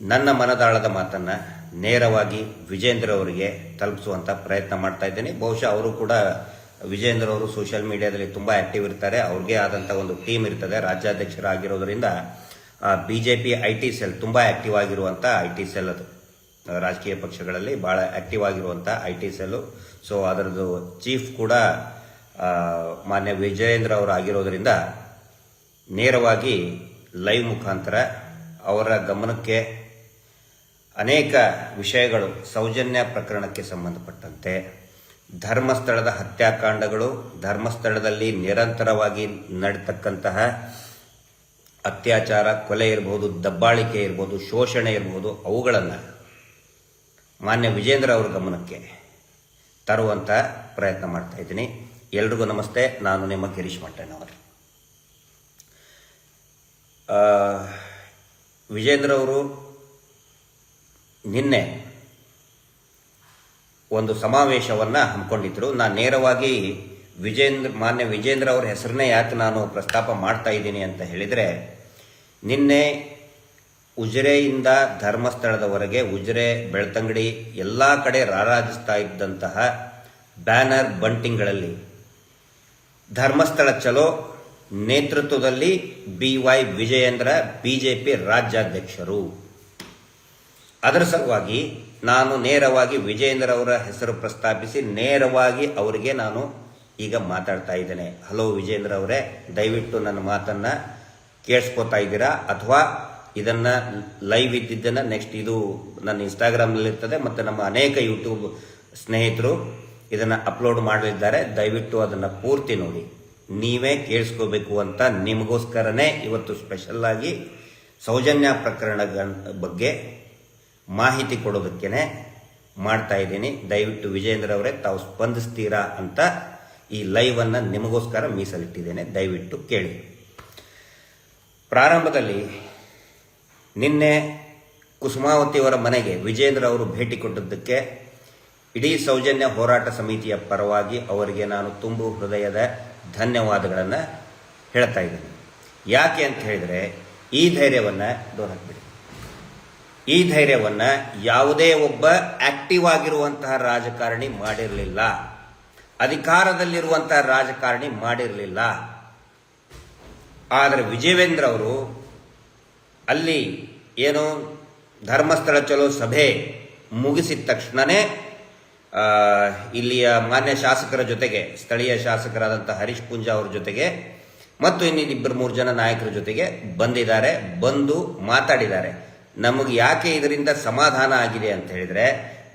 ನನ್ನ ಮನದಾಳದ ಮಾತನ್ನ ನೇರವಾಗಿ ವಿಜೇಂದ್ರ ಅವರಿಗೆ ತಲುಪಿಸುವಂತ ಪ್ರಯತ್ನ ಮಾಡ್ತಾ ಇದ್ದೀನಿ. ಬಹುಶಃ ಅವರು ಕೂಡ ವಿಜೇಂದ್ರ ಅವರು ಸೋಷಿಯಲ್ ಮೀಡಿಯಾದಲ್ಲಿ ತುಂಬಾ ಆಕ್ಟಿವ್ ಇರ್ತಾರೆ. ಅವ್ರಿಗೆ ಆದಂಥ ಒಂದು ಟೀಮ್ ಇರ್ತದೆ. ರಾಜ್ಯಾಧ್ಯಕ್ಷರಾಗಿರೋದ್ರಿಂದ ಬಿಜೆಪಿ ಐ ಟಿ ಸೆಲ್ ತುಂಬಾ ಆಕ್ಟಿವ್ ಆಗಿರುವಂಥ ಐ ಟಿ ಸೆಲ್ ಅದು. ರಾಜಕೀಯ ಪಕ್ಷಗಳಲ್ಲಿ ಬಹಳ ಆಕ್ಟಿವ್ ಆಗಿರುವಂಥ ಐ ಟಿ ಸೆಲ್ ಸೊ ಅದರದ್ದು ಚೀಫ್ ಕೂಡ ಮಾನ್ಯ ವಿಜಯೇಂದ್ರ ಅವರು ಆಗಿರೋದ್ರಿಂದ ನೇರವಾಗಿ ಲೈವ್ ಮುಖಾಂತರ ಅವರ ಗಮನಕ್ಕೆ ಅನೇಕ ವಿಷಯಗಳು ಸೌಜನ್ಯ ಪ್ರಕರಣಕ್ಕೆ ಸಂಬಂಧಪಟ್ಟಂತೆ. ಧರ್ಮಸ್ಥಳದ ಹತ್ಯಾಕಾಂಡಗಳು, ಧರ್ಮಸ್ಥಳದಲ್ಲಿ ನಿರಂತರವಾಗಿ ನಡೆತಕ್ಕಂತಹ ಅತ್ಯಾಚಾರ, ಕೊಲೆ ಇರಬಹುದು ದಬ್ಬಾಳಿಕೆ ಇರಬಹುದು ಶೋಷಣೆ ಇರಬಹುದು ಅವುಗಳನ್ನು ಮಾನ್ಯ ವಿಜೇಂದ್ರ ಅವರ ಗಮನಕ್ಕೆ ತರುವಂತ ಪ್ರಯತ್ನ ಮಾಡ್ತಾ ಇದ್ದೀನಿ. ಎಲ್ರಿಗೂ ನಮಸ್ತೆ. ನಾನು ನಿಮ್ಮ ಗಿರೀಶ್ ಮಟ್ಟಣ್ಣವರು ವಿಜೇಂದ್ರ ಅವರು ನಿನ್ನೆ ಒಂದು ಸಮಾವೇಶವನ್ನ ಹಮ್ಮಿಕೊಂಡಿದ್ದರು ನಾನು ನೇರವಾಗಿ ವಿಜೇಂದ್ರ, ಮಾನ್ಯ ವಿಜೇಂದ್ರ ಅವರ ಹೆಸರನ್ನೇ ಯಾಕೆ ನಾನು ಪ್ರಸ್ತಾಪ ಮಾಡ್ತಾ ಇದ್ದೀನಿ ಅಂತ ಹೇಳಿದರೆ, ನಿನ್ನೆ ಉಜಿರೆಯಿಂದ ಧರ್ಮಸ್ಥಳದವರೆಗೆ ಉಜಿರೆ, ಬೆಳ್ತಂಗಡಿ ಎಲ್ಲ ಕಡೆ ರಾರಾಜಿಸ್ತಾ ಇದ್ದಂತಹ ಬ್ಯಾನರ್ ಬಂಟಿಂಗ್ಗಳಲ್ಲಿ ಧರ್ಮಸ್ಥಳ ಚಲೋ, ನೇತೃತ್ವದಲ್ಲಿ ಬಿ ವೈ ವಿಜಯೇಂದ್ರ ಬಿಜೆಪಿ ರಾಜ್ಯಾಧ್ಯಕ್ಷರು. ಅದರ ಸಲುವಾಗಿ ನಾನು ನೇರವಾಗಿ ವಿಜಯೇಂದ್ರ ಅವರ ಹೆಸರು ಪ್ರಸ್ತಾಪಿಸಿ ನೇರವಾಗಿ ಅವರಿಗೆ ನಾನು ಈಗ ಮಾತಾಡ್ತಾ ಇದ್ದೇನೆ. ಹಲೋ ವಿಜೇಂದ್ರ ಅವರೇ ದಯವಿಟ್ಟು ನನ್ನ ಮಾತನ್ನ ಕೇಳಿಸ್ಕೊತಾ ಇದ್ದೀರಾ? ಅಥವಾ ಇದನ್ನ ಲೈವ್ ಇದ್ದಿದ್ದನ್ನ ನೆಕ್ಸ್ಟ್ ಇದು ನನ್ನ ಇನ್ಸ್ಟಾಗ್ರಾಮ್ನಲ್ಲಿ ಇರ್ತದೆ ಮತ್ತು ನಮ್ಮ ಅನೇಕ ಯೂಟ್ಯೂಬ್ ಸ್ನೇಹಿತರು ಇದನ್ನ ಅಪ್ಲೋಡ್ ಮಾಡಲಿದ್ದಾರೆ. ದಯವಿಟ್ಟು ಅದನ್ನ ಪೂರ್ತಿ ನೋಡಿ. ನೀವೇ ಕೇಳಿಸ್ಕೋಬೇಕು ಅಂತ ನಿಮಗೋಸ್ಕರನೇ ಇವತ್ತು ಸ್ಪೆಷಲ್ ಆಗಿ ಸೌಜನ್ಯ ಪ್ರಕರಣ ಬಗ್ಗೆ ಮಾಹಿತಿ ಕೊಡೋದಕ್ಕೇನೆ ಮಾಡ್ತಾ ಇದ್ದೀನಿ. ದಯವಿಟ್ಟು ವಿಜೇಂದ್ರ ಅವರೇ, ತಾವು ಸ್ಪಂದಿಸ್ತೀರಾ ಅಂತ ಈ ಲೈವ್ ಅನ್ನ ನಿಮಗೋಸ್ಕರ ಮೀಸಲಿಟ್ಟಿದ್ದೇನೆ. ದಯವಿಟ್ಟು ಕೇಳಿ. ಪ್ರಾರಂಭದಲ್ಲಿ ನಿನ್ನೆ ಕುಸುಮಾವತಿಯವರ ಮನೆಗೆ ವಿಜೇಂದ್ರ ಅವರು ಭೇಟಿ ಕೊಟ್ಟದ್ದಕ್ಕೆ ಇಡೀ ಸೌಜನ್ಯ ಹೋರಾಟ ಸಮಿತಿಯ ಪರವಾಗಿ ಅವರಿಗೆ ನಾನು ತುಂಬು ಹೃದಯದ ಧನ್ಯವಾದಗಳನ್ನು ಹೇಳ್ತಾ ಇದ್ದೀನಿ. ಯಾಕೆ ಅಂತ ಹೇಳಿದರೆ ಈ ಧೈರ್ಯವನ್ನು ದೂರ ಈ ಧೈರ್ಯವನ್ನ ಯಾವುದೇ ಒಬ್ಬ ಆಕ್ಟಿವ್ ಆಗಿರುವಂತಹ ರಾಜಕಾರಣಿ ಮಾಡಿರಲಿಲ್ಲ. ಅಧಿಕಾರದಲ್ಲಿರುವಂತಹ ರಾಜಕಾರಣಿ ಮಾಡಿರಲಿಲ್ಲ. ಆದರೆ ವಿಜಯವೇಂದ್ರ ಅವರು ಅಲ್ಲಿ ಏನು ಧರ್ಮಸ್ಥಳ ಚಲೋ ಸಭೆ ಮುಗಿಸಿದ ತಕ್ಷಣನೇ ಇಲ್ಲಿಯ ಮಾನ್ಯ ಶಾಸಕರ ಜೊತೆಗೆ, ಸ್ಥಳೀಯ ಶಾಸಕರಾದಂಥ ಹರೀಶ್ ಪೂಂಜಾ ಅವ್ರ ಜೊತೆಗೆ ಮತ್ತು ಇನ್ನಿಬ್ಬರು ಮೂರು ಜನ ನಾಯಕರ ಜೊತೆಗೆ ಬಂದಿದ್ದಾರೆ, ಬಂದು ಮಾತಾಡಿದ್ದಾರೆ. ನಮಗೆ ಯಾಕೆ ಇದರಿಂದ ಸಮಾಧಾನ ಆಗಿದೆ ಅಂತ ಹೇಳಿದ್ರೆ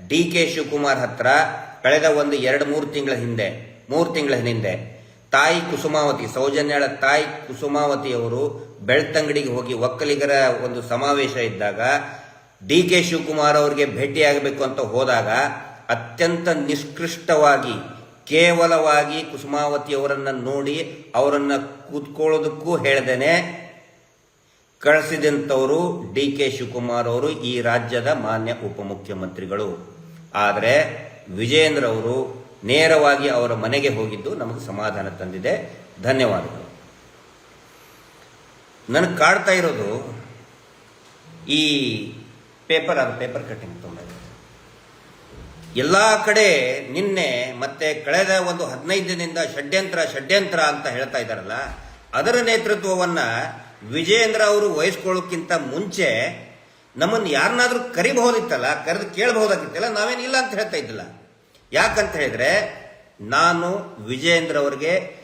ಡಿ ಕೆ ಶಿವಕುಮಾರ್ ಹತ್ರ ಕಳೆದ ಒಂದು ಎರಡು ಮೂರು ತಿಂಗಳ ಹಿಂದೆ, ಮೂರು ತಿಂಗಳ ಹಿಂದೆ ತಾಯಿ ಕುಸುಮಾವತಿ, ಸೌಜನ್ಯಳ ತಾಯಿ ಕುಸುಮಾವತಿ ಅವರು ಬೆಳ್ತಂಗಡಿಗೆ ಹೋಗಿ ಒಕ್ಕಲಿಗರ ಒಂದು ಸಮಾವೇಶ ಇದ್ದಾಗ ಡಿ ಕೆ ಶಿವಕುಮಾರ್ ಅವರಿಗೆ ಭೇಟಿಯಾಗಬೇಕು ಅಂತ ಹೋದಾಗ ಅತ್ಯಂತ ನಿಷ್ಕೃಷ್ಟವಾಗಿ, ಕೇವಲವಾಗಿ ಕುಸುಮಾವತಿ ಅವರನ್ನು ನೋಡಿ ಅವರನ್ನು ಕೂತ್ಕೊಳ್ಳೋದಕ್ಕೂ ಹೇಳ್ದೇನೆ ಕಳಿಸಿದಂಥವರು ಡಿ ಕೆ ಶಿವಕುಮಾರ್ ಅವರು ಈ ರಾಜ್ಯದ ಮಾನ್ಯ ಉಪಮುಖ್ಯಮಂತ್ರಿಗಳು. ಆದರೆ ವಿಜೇಂದ್ರ ಅವರು ನೇರವಾಗಿ ಅವರ ಮನೆಗೆ ಹೋಗಿದ್ದು ನಮಗೆ ಸಮಾಧಾನ ತಂದಿದೆ. ಧನ್ಯವಾದಗಳು. ನನಗೆ ಕಾಡ್ತಾ ಇರೋದು ಈ ಪೇಪರ್ ಅದು ಪೇಪರ್ ಕಟ್ಟಿಂಗ್ ತುಂಬ ಎಲ್ಲ ಕಡೆ ನಿನ್ನೆ ಮತ್ತೆ ಕಳೆದ ಒಂದು ಹದಿನೈದು ದಿನದಿಂದ ಷಡ್ಯಂತ್ರ ಷಡ್ಯಂತ್ರ ಅಂತ ಹೇಳ್ತಾ ಇದ್ದಾರಲ್ಲ, ಅದರ ನೇತೃತ್ವವನ್ನ ವಿಜೇಂದ್ರ ಅವರು ವಹಿಸ್ಕೊಳ್ಳೋಕ್ಕಿಂತ ಮುಂಚೆ ನಮ್ಮನ್ನು ಯಾರನ್ನಾದರೂ ಕರಿಬಹುದಿತ್ತಲ್ಲ, ಕರೆದು ಕೇಳಬಹುದಾಗಿತ್ತಲ್ಲ ನಾವೇನಿಲ್ಲ ಅಂತ ಹೇಳ್ತಾ ಇದ್ದಿಲ್ಲ. ಯಾಕಂತ ಹೇಳಿದ್ರೆ, ನಾನು ವಿಜಯೇಂದ್ರ ಅವರಿಗೆ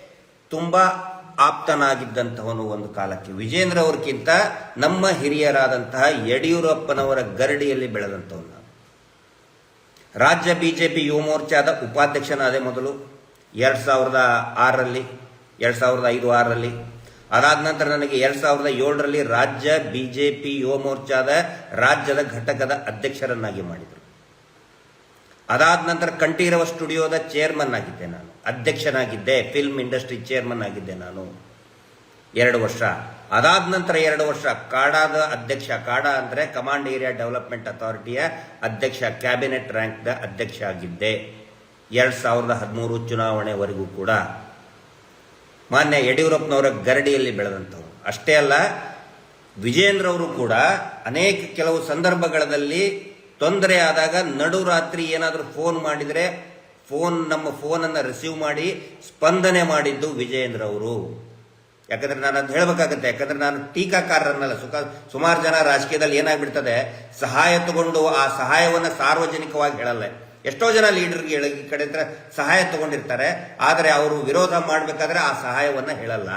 ತುಂಬಾ ಆಪ್ತನಾಗಿದ್ದಂತಹವನು ಒಂದು ಕಾಲಕ್ಕೆ. ವಿಜೇಂದ್ರ ಅವ್ರಿಗಿಂತ ನಮ್ಮ ಹಿರಿಯರಾದಂತಹ ಯಡಿಯೂರಪ್ಪನವರ ಗರಡಿಯಲ್ಲಿ ಬೆಳೆದಂಥವನು ರಾಜ್ಯ ಬಿಜೆಪಿ ಯುವ ಮೋರ್ಚಾದ ಉಪಾಧ್ಯಕ್ಷನಾದೆ ಮೊದಲು, ಎರಡು ಸಾವಿರದ ಆರರಲ್ಲಿ, ಎರಡು ಸಾವಿರದ ಐದು ಆರರಲ್ಲಿ ಅದಾದ ನಂತರ ನನಗೆ ಎರಡ್ ಸಾವಿರದ ಏಳರಲ್ಲಿ ರಾಜ್ಯ ಬಿಜೆಪಿ ಯುವ ಮೋರ್ಚಾದ ರಾಜ್ಯದ ಘಟಕದ ಅಧ್ಯಕ್ಷರನ್ನಾಗಿ ಮಾಡಿದರು. ಅದಾದ ನಂತರ ಕಂಠೀರವ ಸ್ಟುಡಿಯೋದ ಚೇರ್ಮನ್ ಆಗಿದ್ದೆ ನಾನು. ಅಧ್ಯಕ್ಷನಾಗಿದ್ದೆ ಫಿಲ್ಮ್ ಇಂಡಸ್ಟ್ರಿ ಚೇರ್ಮನ್ ಆಗಿದ್ದೆ ನಾನು. ಎರಡು ವರ್ಷ. ಅದಾದ ನಂತರ ಎರಡು ವರ್ಷ ಕಾಡಾದ ಅಧ್ಯಕ್ಷ, ಕಾಡಾ ಅಂದ್ರೆ ಕಮಾಂಡ್ ಏರಿಯಾ ಡೆವಲಪ್ಮೆಂಟ್ ಅಥಾರಿಟಿಯ ಅಧ್ಯಕ್ಷ ಕ್ಯಾಬಿನೆಟ್ ರ್ಯಾಂಕ್ದ ಅಧ್ಯಕ್ಷ ಆಗಿದ್ದೆ. ಎರಡು ಸಾವಿರದ ಹದಿಮೂರು ಚುನಾವಣೆವರೆಗೂ ಕೂಡ ಮಾನ್ಯ ಯಡಿಯೂರಪ್ಪನವರ ಗರಡಿಯಲ್ಲಿ ಬೆಳೆದಂಥವ್ರು. ಅಷ್ಟೇ ಅಲ್ಲ ವಿಜಯೇಂದ್ರವರು ಕೂಡ ಅನೇಕ ಕೆಲವು ಸಂದರ್ಭಗಳಲ್ಲಿ ತೊಂದರೆ ಆದಾಗ ನಡು ರಾತ್ರಿ ಏನಾದರೂ ಫೋನ್ ಮಾಡಿದರೆ ಫೋನ್, ನಮ್ಮ ಫೋನನ್ನು ರಿಸೀವ್ ಮಾಡಿ ಸ್ಪಂದನೆ ಮಾಡಿದ್ದು ವಿಜೇಂದ್ರ ಅವರು ಯಾಕಂದ್ರೆ ನಾನು ಅದು ಹೇಳಬೇಕಾಗತ್ತೆ. ಯಾಕಂದ್ರೆ ನಾನು ಟೀಕಾಕಾರರನ್ನಲ್ಲ, ಸುಖ ಸುಮಾರು ಜನ ರಾಜಕೀಯದಲ್ಲಿ ಏನಾಗ್ಬಿಡ್ತದೆ, ಸಹಾಯ ತಗೊಂಡು ಆ ಸಹಾಯವನ್ನು ಸಾರ್ವಜನಿಕವಾಗಿ ಹೇಳಲ್ಲ. ಎಷ್ಟೋ ಜನ ಲೀಡರ್ಗೆ ಈ ಕಡೆ ಹತ್ರ ಸಹಾಯ ತಗೊಂಡಿರ್ತಾರೆ. ಆದರೆ ಅವರು ವಿರೋಧ ಮಾಡಬೇಕಾದ್ರೆ ಆ ಸಹಾಯವನ್ನು ಹೇಳಲ್ಲ.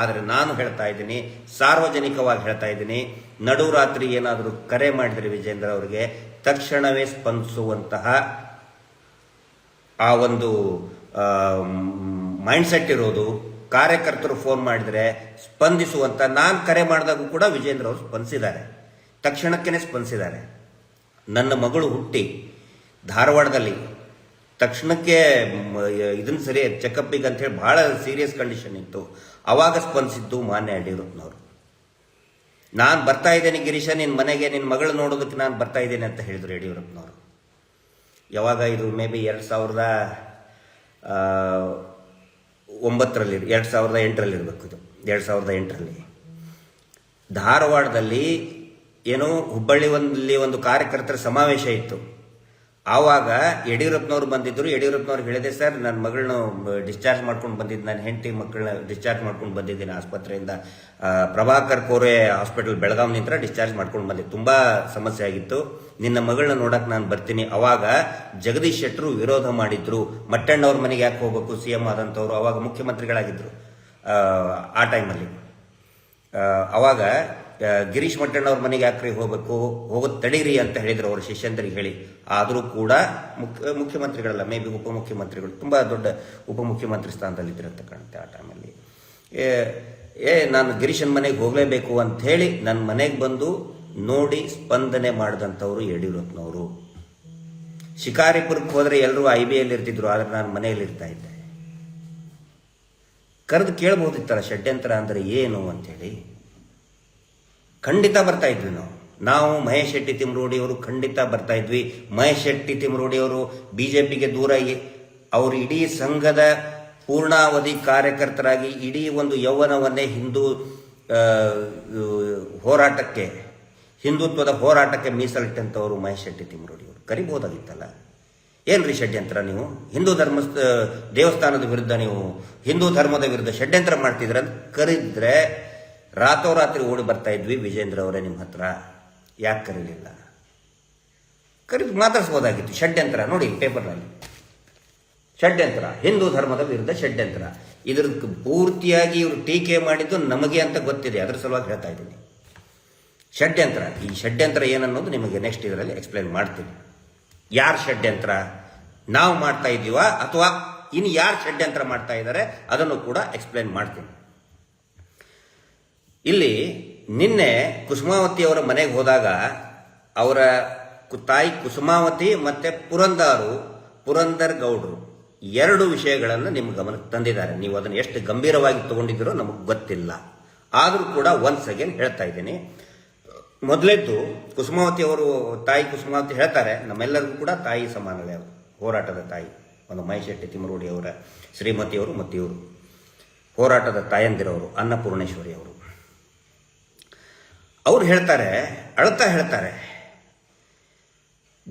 ಆದರೆ ನಾನು ಹೇಳ್ತಾ ಇದ್ದೀನಿ, ಸಾರ್ವಜನಿಕವಾಗಿ ಹೇಳ್ತಾ ಇದ್ದೀನಿ ನಡು ರಾತ್ರಿ ಏನಾದರೂ ಕರೆ ಮಾಡಿದರೆ ವಿಜೇಂದ್ರ ಅವರಿಗೆ, ತಕ್ಷಣವೇ ಸ್ಪಂದಿಸುವಂತಹ ಆ ಒಂದು ಮೈಂಡ್ಸೆಟ್ ಇರೋದು, ಕಾರ್ಯಕರ್ತರು ಫೋನ್ ಮಾಡಿದರೆ ಸ್ಪಂದಿಸುವಂತ, ನಾನು ಕರೆ ಮಾಡಿದಾಗೂ ಕೂಡ ವಿಜೇಂದ್ರ ಅವರು ಸ್ಪಂದಿಸಿದ್ದಾರೆ. ತಕ್ಷಣಕ್ಕೇ ಸ್ಪಂದಿಸಿದ್ದಾರೆ. ನನ್ನ ಮಗಳು ಹುಟ್ಟಿ ಧಾರವಾಡದಲ್ಲಿ. ತಕ್ಷಣಕ್ಕೆ ಇದನ್ನ ಸರಿ ಚೆಕಪ್ಪಿಗೆ ಅಂತ ಹೇಳಿ ಬಹಳ ಸೀರಿಯಸ್ ಕಂಡೀಷನ್ ಇತ್ತು. ಅವಾಗ ಸ್ಪಂದಿಸಿದ್ದು ಮಾನ್ಯ ಯಡಿಯೂರಪ್ಪನವರು. ನಾನು ಬರ್ತಾ ಇದ್ದೇನೆ ಗಿರೀಶ ನಿನ್ನ ಮನೆಗೆ ನಿನ್ನ ಮಗಳು ನೋಡೋದಕ್ಕೆ ನಾನು ಬರ್ತಾ ಇದ್ದೇನೆ ಅಂತ ಹೇಳಿದ್ರು ಯಡಿಯೂರಪ್ಪನವರು. ಯಾವಾಗ ಇದು ಮೇ ಬಿ ಎರಡು ಸಾವಿರದ ಒಂಬತ್ತರಲ್ಲಿ, ಎರಡು ಸಾವಿರದ ಎಂಟರಲ್ಲಿ ಇರಬೇಕು ಇದು. ಎರಡು ಸಾವಿರದ ಎಂಟರಲ್ಲಿ. ಧಾರವಾಡದಲ್ಲಿ ಏನೋ ಹುಬ್ಬಳ್ಳಿ ಒಂದಲ್ಲಿ ಒಂದು ಕಾರ್ಯಕರ್ತರ ಸಮಾವೇಶ ಇತ್ತು. ಆವಾಗ ಯಡಿಯೂರಪ್ಪನವ್ರು ಬಂದಿದ್ದರು ಯಡಿಯೂರಪ್ಪನವ್ರು ಹೇಳಿದೆ ಸರ್ ನನ್ನ ಮಗಳನ್ನ ಡಿಸ್ಚಾರ್ಜ್ ಮಾಡ್ಕೊಂಡು ಬಂದಿದ್ದು ನನ್ನ ಹೆಂಡತಿ ಮಕ್ಕಳನ್ನ ಡಿಸ್ಚಾರ್ಜ್ ಮಾಡ್ಕೊಂಡು ಬಂದಿದ್ದೀನಿ ಆಸ್ಪತ್ರೆಯಿಂದ. ಪ್ರಭಾಕರ್ ಕೋರೆ ಹಾಸ್ಪಿಟಲ್ ನಿಂತ್ರ ಡಿಸ್ಚಾರ್ಜ್ ಮಾಡ್ಕೊಂಡು ಬಂದಿದ್ದು ತುಂಬ ಸಮಸ್ಯೆ ಆಗಿತ್ತು. ನಿನ್ನ ಮಗಳನ್ನ ನೋಡಕ್ಕೆ ನಾನು ಬರ್ತೀನಿ. ಅವಾಗ ಜಗದೀಶ್ ಶೆಟ್ಟರು ವಿರೋಧ ಮಾಡಿದ್ರು. ಮಟ್ಟಣ್ಣವ್ರ ಮನೆಗೆ ಯಾಕೆ ಹೋಗ್ಬೇಕು? ಸಿ ಎಂ ಆದಂಥವ್ರು ಅವಾಗ ಮುಖ್ಯಮಂತ್ರಿಗಳಾಗಿದ್ದರು ಆ, ಟೈಮಲ್ಲಿ ಅವಾಗ ಗಿರೀಶ್ ಮಟ್ಟಣ್ಣವ್ರ ಮನೆಗೆ ಯಾಕ್ರಿ ಹೋಗ್ಬೇಕು ಹೋಗೋದು ತಡೀರಿ ಅಂತ ಹೇಳಿದ್ರು ಅವ್ರ ಶಿಷ್ಯಂದ್ರಿಗೆ ಹೇಳಿ. ಆದರೂ ಕೂಡ ಮುಖ್ಯ ಮುಖ್ಯಮಂತ್ರಿಗಳಲ್ಲ, ಮೇ ಬಿ ಉಪಮುಖ್ಯಮಂತ್ರಿಗಳು, ತುಂಬ ದೊಡ್ಡ ಉಪಮುಖ್ಯಮಂತ್ರಿ ಸ್ಥಾನದಲ್ಲಿ ಕಾಣುತ್ತೆ ಆ ಟೈಮಲ್ಲಿ. ಏ ಏ, ನಾನು ಗಿರೀಶನ್ ಮನೆಗೆ ಹೋಗಲೇಬೇಕು ಅಂತ ಹೇಳಿ ನನ್ನ ಮನೆಗೆ ಬಂದು ನೋಡಿ ಸ್ಪಂದನೆ ಮಾಡಿದಂಥವ್ರು ಯಡಿಯೂರಪ್ಪನವರು. ಶಿಕಾರಿಪುರಕ್ಕೆ ಹೋದರೆ ಎಲ್ಲರೂ ಐ ಬಿ ಎಲ್ಲಿ ಇರ್ತಿದ್ರು ಆದರೆ ನಾನು ಮನೆಯಲ್ಲಿ ಇರ್ತಾ ಇದ್ದೆ. ಕರೆದು ಕೇಳ್ಬೋದಿತ್ತಲ್ಲ, ಷಡ್ಯಂತ್ರ ಅಂದರೆ ಏನು ಅಂಥೇಳಿ ಖಂಡಿತ ಬರ್ತಾ ಇದ್ವಿ ನಾವು. ನಾವು ಮಹೇಶ್ ಶೆಟ್ಟಿ ತಿಮ್ರೋಡಿಯವರು ಖಂಡಿತ ಬರ್ತಾ ಇದ್ವಿ. ಮಹೇಶ್ ಶೆಟ್ಟಿ ತಿಮ್ರೋಡಿಯವರು ಬಿ ಜೆ ಪಿಗೆ ದೂರ ಅವರು ಇಡೀ ಸಂಘದ ಪೂರ್ಣಾವಧಿ ಕಾರ್ಯಕರ್ತರಾಗಿ ಇಡೀ ಒಂದು ಯೌವನವನ್ನೇ ಹಿಂದೂ ಹೋರಾಟಕ್ಕೆ, ಹಿಂದುತ್ವದ ಹೋರಾಟಕ್ಕೆ ಮೀಸಲಿಟ್ಟಂಥವರು ಮಹೇಶ್ ಶೆಟ್ಟಿ ತಿಮ್ರೋಡಿಯವರು. ಕರಿಬೋದಾಗಿತ್ತಲ್ಲ? ಏನ್ರಿ ಷಡ್ಯಂತ್ರ ನೀವು? ಹಿಂದೂ ಧರ್ಮ ದೇವಸ್ಥಾನದ ವಿರುದ್ಧ ನೀವು ಹಿಂದೂ ಧರ್ಮದ ವಿರುದ್ಧ ಷಡ್ಯಂತ್ರ ಮಾಡ್ತಿದ್ರ ಅಂತ ಕರೆದ್ರೆ ರಾತ್ರೋರಾತ್ರಿ ಓಡಿ ಬರ್ತಾ ಇದ್ವಿ ವಿಜೇಂದ್ರ ಅವರೇ ನಿಮ್ಮ ಹತ್ರ. ಯಾಕೆ ಕರೀಲಿಲ್ಲ? ಕರೆದು ಮಾತಾಡಿಸ್ಬೋದಾಗಿತ್ತು. ಷಡ್ಯಂತ್ರ ನೋಡಿ ಪೇಪರ್ನಲ್ಲಿ. ಷಡ್ಯಂತ್ರ, ಹಿಂದೂ ಧರ್ಮದ ವಿರುದ್ಧ ಷಡ್ಯಂತ್ರ. ಇದ್ರದ್ದು ಪೂರ್ತಿಯಾಗಿ ಇವರು ಟೀಕೆ ಮಾಡಿದ್ದು ನಮಗೆ ಅಂತ ಗೊತ್ತಿದೆ. ಅದ್ರ ಸಲುವಾಗಿ ಹೇಳ್ತಾ ಇದ್ದೀನಿ. ಷಡ್ಯಂತ್ರ, ಈ ಷಡ್ಯಂತ್ರ ಏನನ್ನೋದು ನಿಮಗೆ ನೆಕ್ಸ್ಟ್ ಇದರಲ್ಲಿ ಎಕ್ಸ್ಪ್ಲೈನ್ ಮಾಡ್ತೀನಿ. ಯಾರು ಷಡ್ಯಂತ್ರ ನಾವು ಮಾಡ್ತಾ ಇದ್ದೀವ ಅಥವಾ ಇನ್ನು ಯಾರು ಷಡ್ಯಂತ್ರ ಮಾಡ್ತಾ ಇದ್ದಾರೆ, ಅದನ್ನು ಕೂಡ ಎಕ್ಸ್ಪ್ಲೈನ್ ಮಾಡ್ತೀನಿ. ಇಲ್ಲಿ ನಿನ್ನೆ ಕುಸುಮಾವತಿ ಅವರ ಮನೆಗೆ ಹೋದಾಗ ಅವರ ತಾಯಿ ಕುಸುಮಾವತಿ ಮತ್ತೆ ಪುರಂದರು, ಪುರಂದರ್ ಗೌಡ್ರು ಎರಡು ವಿಷಯಗಳನ್ನು ನಿಮ್ಮ ಗಮನಕ್ಕೆ ತಂದಿದ್ದಾರೆ. ನೀವು ಅದನ್ನು ಎಷ್ಟು ಗಂಭೀರವಾಗಿ ತಗೊಂಡಿದ್ದೀರೋ ನಮಗೆ ಗೊತ್ತಿಲ್ಲ. ಆದರೂ ಕೂಡ ಒನ್ಸ್ ಅಗೇನ್ ಹೇಳ್ತಾ ಇದ್ದೀನಿ. ಮೊದಲೆದ್ದು ಕುಸುಮಾವತಿ ಅವರು ತಾಯಿ ಕುಸುಮಾವತಿ ಹೇಳ್ತಾರೆ, ನಮ್ಮೆಲ್ಲರಿಗೂ ಕೂಡ ತಾಯಿ ಸಮಾನವೇ ಅವರು, ಹೋರಾಟದ ತಾಯಿ, ಒಂದು ಮೈಶೆಟ್ಟಿ ತಿಮ್ಮರೋಡಿ ಅವರ ಶ್ರೀಮತಿಯವರು ಮತ್ತು ಇವರು ಹೋರಾಟದ ತಾಯಂದಿರವರು, ಅನ್ನಪೂರ್ಣೇಶ್ವರಿ ಅವರು. ಅವ್ರು ಹೇಳ್ತಾರೆ, ಅಳ್ತಾ ಹೇಳ್ತಾರೆ,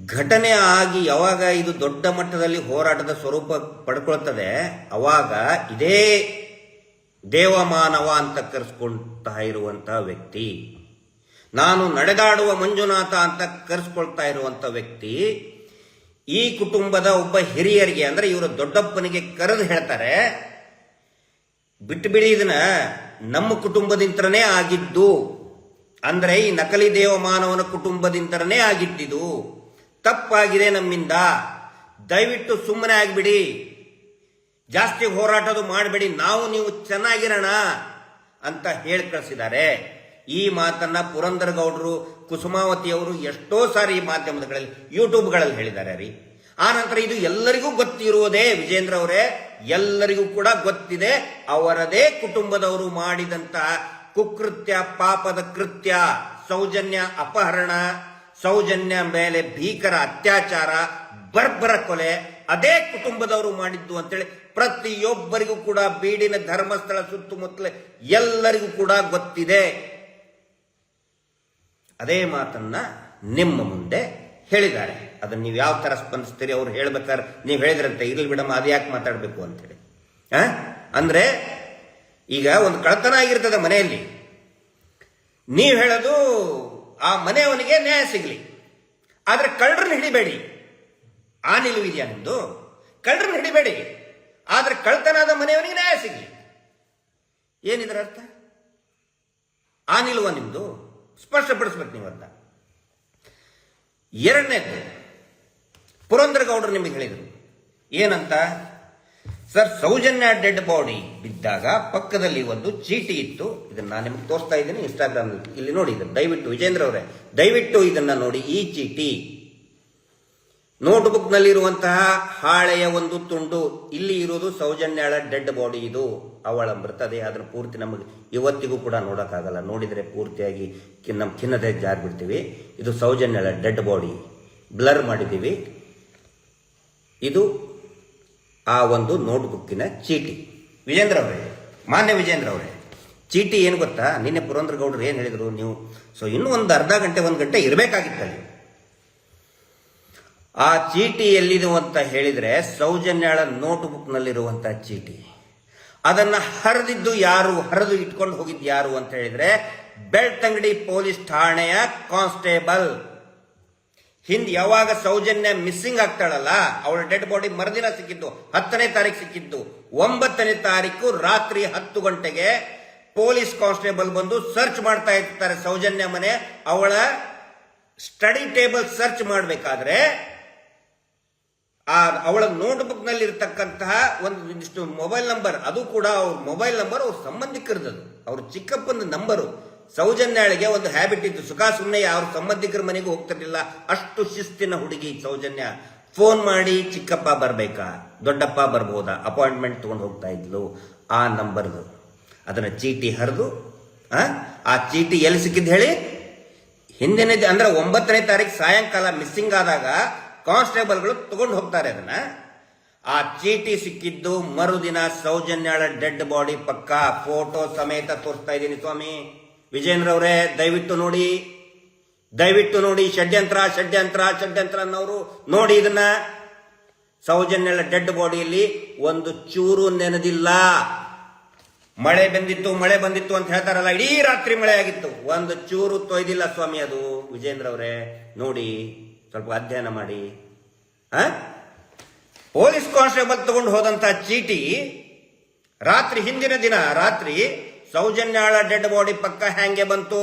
ಘಟನೆ ಆಗಿ ಯಾವಾಗ ಇದು ದೊಡ್ಡ ಮಟ್ಟದಲ್ಲಿ ಹೋರಾಟದ ಸ್ವರೂಪ ಪಡ್ಕೊಳ್ತದೆ, ಅವಾಗ ಇದೇ ದೇವಮಾನವ ಅಂತ ಕರೆಸ್ಕೊಳ್ತಾ ಇರುವಂತಹ ವ್ಯಕ್ತಿ. ನಾನು ನಡೆದಾಡುವ ಮಂಜುನಾಥ ಅಂತ ಕರೆಸ್ಕೊಳ್ತಾ ಇರುವಂಥ ವ್ಯಕ್ತಿ, ಈ ಕುಟುಂಬದ ಒಬ್ಬ ಹಿರಿಯರಿಗೆ, ಅಂದರೆ ಇವರು ದೊಡ್ಡಪ್ಪನಿಗೆ ಕರೆದು ಹೇಳ್ತಾರೆ ಬಿಟ್ಟು ಬಿಡಿ ಇದನ್ನ. ನಮ್ಮ ಕುಟುಂಬದಿಂದನೇ ಆಗಿದ್ದು, ಅಂದರೆ ಈ ನಕಲಿ ದೇವಮಾನವನ ಕುಟುಂಬದಿಂದನೇ ಆಗಿದ್ದಿದು. ತಪ್ಪಾಗಿದೆ ನಮ್ಮಿಂದ. ದಯವಿಟ್ಟು ಸುಮ್ಮನೆ ಆಗಿಬಿಡಿ. ಜಾಸ್ತಿ ಹೋರಾಟದು ಮಾಡಬೇಡಿ. ನಾವು ನೀವು ಚೆನ್ನಾಗಿರೋಣ ಅಂತ ಹೇಳಿ ಕಳಿಸಿದ್ದಾರೆ. ಈ ಮಾತನ್ನ ಪುರಂದರ ಗೌಡರು ಕುಸುಮಾವತಿ ಅವರು ಎಷ್ಟೋ ಸಾರಿ ಮಾಧ್ಯಮಗಳಲ್ಲಿ, ಯೂಟ್ಯೂಬ್ಗಳಲ್ಲಿ ಹೇಳಿದ್ದಾರೆ ರೀ. ಆ ನಂತರ ಇದು ಎಲ್ಲರಿಗೂ ಗೊತ್ತಿರುವುದೇ ವಿಜೇಂದ್ರ ಅವರೇ, ಎಲ್ಲರಿಗೂ ಕೂಡ ಗೊತ್ತಿದೆ ಅವರದೇ ಕುಟುಂಬದವರು ಮಾಡಿದಂತ ಕುಕೃತ್ಯ, ಪಾಪದ ಕೃತ್ಯ, ಸೌಜನ್ಯ ಅಪಹರಣ, ಸೌಜನ್ಯ ಮೇಲೆ ಭೀಕರ ಅತ್ಯಾಚಾರ, ಬರ್ಬರ ಕೊಲೆ, ಅದೇ ಕುಟುಂಬದವರು ಮಾಡಿದ್ದು ಅಂತೇಳಿ ಪ್ರತಿಯೊಬ್ಬರಿಗೂ ಕೂಡ ಬೀಡಿನ ಧರ್ಮಸ್ಥಳ ಸುತ್ತಮುತ್ತಲ ಎಲ್ಲರಿಗೂ ಕೂಡ ಗೊತ್ತಿದೆ. ಅದೇ ಮಾತನ್ನ ನಿಮ್ಮ ಮುಂದೆ ಹೇಳಿದ್ದಾರೆ. ಅದನ್ನ ನೀವು ಯಾವ ತರ ಸ್ಪಂದಿಸ್ತೀರಿ, ಅವ್ರು ಹೇಳ್ಬೇಕಾದ್ರೆ ನೀವು ಹೇಳಿದ್ರಂತೆ, ಇರ್ಲಿ ಬಿಡಮ್ಮ, ಅದು ಯಾಕೆ ಮಾತಾಡಬೇಕು ಅಂತೇಳಿ. ಆ? ಅಂದ್ರೆ, ಈಗ ಒಂದು ಕಳತನ ಆಗಿರ್ತದೆ ಮನೆಯಲ್ಲಿ. ನೀವು ಹೇಳೋದು, ಆ ಮನೆಯವನಿಗೆ ನ್ಯಾಯ ಸಿಗಲಿ. ಆದ್ರೆ ಕಳ್ಳರನ್ನ ಹಿಡಿಬೇಡಿ. ಆ ನಿಲುವು ಇದೆಯಾ ನಿಮ್ದು? ಕಳ್ಳರನ್ನ ಹಿಡಿಬೇಡಿ. ಆದ್ರೆ ಕಳ್ತನಾದ ಮನೆಯವನಿಗೆ ನ್ಯಾಯ ಸಿಗಲಿ. ಏನಿದ್ರ ಅರ್ಥ ಆ ನಿಲುವ ನಿಮ್ದು? ಸ್ಪಷ್ಟಪಡಿಸ್ಬೇಕು ನೀವು ಅಂತ. ಎರಡನೇದು ಪುರಂದರ ಗೌಡರು ನಿಮಗೆ ಹೇಳಿದರು. ಏನಂತ? ಸರ್, ಸೌಜನ್ಯ ಡೆಡ್ ಬಾಡಿ ಬಿದ್ದಾಗ ಪಕ್ಕದಲ್ಲಿ ಒಂದು ಚೀಟಿ ಇತ್ತು. ಇದನ್ನು ನಾನು ನಿಮ್ಗೆ ತೋರಿಸ್ತಾ ಇದ್ದೀನಿ ಇನ್ಸ್ಟಾಗ್ರಾಮ್ ಇಲ್ಲಿ ನೋಡಿ, ಇದನ್ನು ದಯವಿಟ್ಟು ವಿಜೇಂದ್ರ ಅವರೇ, ದಯವಿಟ್ಟು ಇದನ್ನ ನೋಡಿ, ಈ ಚೀಟಿ. ನೋಟ್ಬುಕ್ ನಲ್ಲಿರುವಂತಹ ಹಾಳೆಯ ಒಂದು ತುಂಡು, ಇಲ್ಲಿ ಇರೋದು ಸೌಜನ್ಯಳ ಡೆಡ್ ಬಾಡಿ ಇದು. ಅವಳ ಮೃತದೇ ಅದನ್ನು ಪೂರ್ತಿ ನಮಗೆ ಇವತ್ತಿಗೂ ಕೂಡ ನೋಡೋಕ್ಕಾಗಲ್ಲ. ನೋಡಿದರೆ ಪೂರ್ತಿಯಾಗಿ ನಮ್ಮ ಖಿನ್ನತೆ ಜಾರಿ ಬಿಡ್ತೀವಿ ಇದು ಸೌಜನ್ಯಳ ಡೆಡ್ ಬಾಡಿ ಬ್ಲರ್ ಮಾಡಿದ್ದೀವಿ. ಇದು ಆ ಒಂದು ನೋಟ್ಬುಕ್ಕಿನ ಚೀಟಿ. ವಿಜೇಂದ್ರ ಅವರೇ, ಮಾನ್ಯ ವಿಜೇಂದ್ರ ಅವರೇ, ಚೀಟಿ ಏನು ಗೊತ್ತಾ? ನಿನ್ನೆ ಪುರಂದ್ರ ಗೌಡರು ಏನು ಹೇಳಿದರು? ನೀವು ಸೊ ಇನ್ನೂ ಒಂದು ಅರ್ಧ ಗಂಟೆ, ಒಂದು ಗಂಟೆ ಇರಬೇಕಾಗಿತ್ತಲ್ಲಿ. ಆ ಚೀಟಿ ಎಲ್ಲಿದು ಅಂತ ಹೇಳಿದ್ರೆ ಸೌಜನ್ಯಾಳ ನೋಟ್ಬುಕ್ ನಲ್ಲಿರುವಂತಹ ಚೀಟಿ. ಅದನ್ನ ಹರಿದಿದ್ದು ಯಾರು? ಹರಿದು ಇಟ್ಕೊಂಡು ಹೋಗಿದ್ದು ಯಾರು ಅಂತ ಹೇಳಿದ್ರೆ ಬೆಳ್ತಂಗಡಿ ಪೊಲೀಸ್ ಠಾಣೆಯ ಕಾನ್ಸ್ಟೇಬಲ್. ಹಿಂದ್ ಯಾವಾಗ ಸೌಜನ್ಯ ಮಿಸ್ಸಿಂಗ್ ಆಗ್ತಾಳಲ್ಲ, ಅವಳ ಡೆಡ್ ಬಾಡಿ ಮರುದಿನ ಸಿಕ್ಕಿದ್ದು, ಹತ್ತನೇ ತಾರೀಕು ಸಿಕ್ಕಿದ್ದು, ಒಂಬತ್ತನೇ ತಾರೀಕು ರಾತ್ರಿ ಹತ್ತು ಗಂಟೆಗೆ ಪೊಲೀಸ್ ಕಾನ್ಸ್ಟೇಬಲ್ ಬಂದು ಸರ್ಚ್ ಮಾಡ್ತಾ ಇರ್ತಾರೆ ಸೌಜನ್ಯ ಮನೆ. ಅವಳ ಸ್ಟಡಿ ಟೇಬಲ್ ಸರ್ಚ್ ಮಾಡಬೇಕಾದ್ರೆ ಆ, ಅವಳ ನೋಟ್ಬುಕ್ನಲ್ಲಿ ಇರತಕ್ಕಂತಹ ಒಂದು ಇಷ್ಟು ಮೊಬೈಲ್ ನಂಬರ್ ಅದು ಕೂಡ ಅವ್ರ ಮೊಬೈಲ್ ನಂಬರ್ ಅವ್ರ ಸಂಬಂಧಿಕರದ್ದು. ಅವ್ರ ಚಿಕ್ಕಪ್ಪನ ನಂಬರು ಸೌಜನ್ಯಾಳಿಗೆ ಒಂದು ಹ್ಯಾಬಿಟ್ ಇತ್ತು. ಸುಖ ಸುಮ್ಮನೆ ಅವ್ರ ಸಂಬಂಧಿಕರ ಮನೆಗೆ ಹೋಗ್ತಿರ್ಲಿಲ್ಲ. ಅಷ್ಟು ಶಿಸ್ತಿನ ಹುಡುಗಿ ಸೌಜನ್ಯ. ಫೋನ್ ಮಾಡಿ, ಚಿಕ್ಕಪ್ಪ ಬರಬೇಕಾ? ದೊಡ್ಡಪ್ಪ ಬರ್ಬೋದಾ? ಅಪಾಯಿಂಟ್ಮೆಂಟ್ ತಗೊಂಡು ಹೋಗ್ತಾ ಇದ್ಲು ಆ ನಂಬರ್ದು ಅದನ್ನ ಚೀಟಿ ಹರಿದು, ಆ ಚೀಟಿ ಎಲ್ಲಿ ಸಿಕ್ಕಿದ್ದು ಹೇಳಿ? ಹಿಂದಿನ ಅಂದ್ರೆ ಒಂಬತ್ತನೇ ತಾರೀಕು ಸಾಯಂಕಾಲ ಮಿಸ್ಸಿಂಗ್ ಆದಾಗ ಕಾನ್ಸ್ಟೇಬಲ್ಗಳು ತಗೊಂಡು ಹೋಗ್ತಾರೆ ಅದನ್ನ. ಆ ಚೀಟಿ ಸಿಕ್ಕಿದ್ದು ಮರುದಿನ ಸೌಜನ್ಯಾಳ ಡೆಡ್ ಬಾಡಿ ಪಕ್ಕ ಫೋಟೋ ಸಮೇತ ತೋರಿಸ್ತಾ ಇದ್ದೀನಿ ಸ್ವಾಮಿ. ವಿಜೇಂದ್ರ ಅವರೇ, ದಯವಿಟ್ಟು ನೋಡಿ. ದಯವಿಟ್ಟು ನೋಡಿ ಷಡ್ಯಂತ್ರ ಷಡ್ಯಂತ್ರ ಷಡ್ಯಂತ್ರ ಅನ್ನೋರು ನೋಡಿ ಇದನ್ನ. ಸೌಜನ್ಯಳ ಡೆಡ್ ಬಾಡಿಯಲ್ಲಿ ಒಂದು ಚೂರು ನೆನೆದಿಲ್ಲ. ಮಳೆ ಬಂದಿತ್ತು ಮಳೆ ಬಂದಿತ್ತು ಅಂತ ಹೇಳ್ತಾರಲ್ಲ, ಇಡೀ ರಾತ್ರಿ ಮಳೆ ಆಗಿತ್ತು. ಒಂದು ಚೂರು ತೊಯ್ದಿಲ್ಲ ಸ್ವಾಮಿ ಅದು. ವಿಜೇಂದ್ರ ಅವರೇ, ನೋಡಿ. ಸ್ವಲ್ಪ ಅಧ್ಯಯನ ಮಾಡಿ? ಪೊಲೀಸ್ ಕಾನ್ಸ್ಟೇಬಲ್ ತಗೊಂಡು ಹೋದಂತ ಚೀಟಿ ರಾತ್ರಿ ಹಿಂದಿನ ದಿನ, ರಾತ್ರಿ ಸೌಜನ್ಯಾಳ ಡೆಡ್ ಬಾಡಿ ಪಕ್ಕ ಹ್ಯಾಂಗೆ ಬಂತು?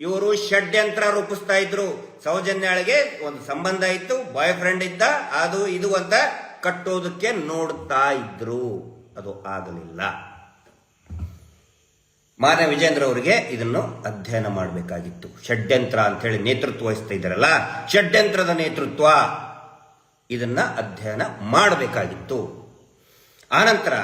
ಇವರು ಷಡ್ಯಂತ್ರ ರೂಪಿಸ್ತಾ ಇದ್ರು. ಸೌಜನ್ಯಾಳಿಗೆ ಒಂದು ಸಂಬಂಧ ಇತ್ತು ಬಾಯ್ ಫ್ರೆಂಡ್ ಇದ್ದ, ಅದು ಇದು ಅಂತ ಕಟ್ಟೋದಕ್ಕೆ ನೋಡ್ತಾ ಇದ್ರು. ಅದು ಆಗಲಿಲ್ಲ. ಮಾನ್ಯ ವಿಜೇಂದ್ರ ಅವರಿಗೆ ಇದನ್ನು ಅಧ್ಯಯನ ಮಾಡಬೇಕಾಗಿತ್ತು. ಷಡ್ಯಂತ್ರ ಅಂತ ಹೇಳಿ ನೇತೃತ್ವ ವಹಿಸ್ತಾ ಇದ್ದಾರಲ್ಲ, ಷಡ್ಯಂತ್ರದ ನೇತೃತ್ವ ಇದನ್ನ ಅಧ್ಯಯನ ಮಾಡಬೇಕಾಗಿತ್ತು. ಆನಂತರ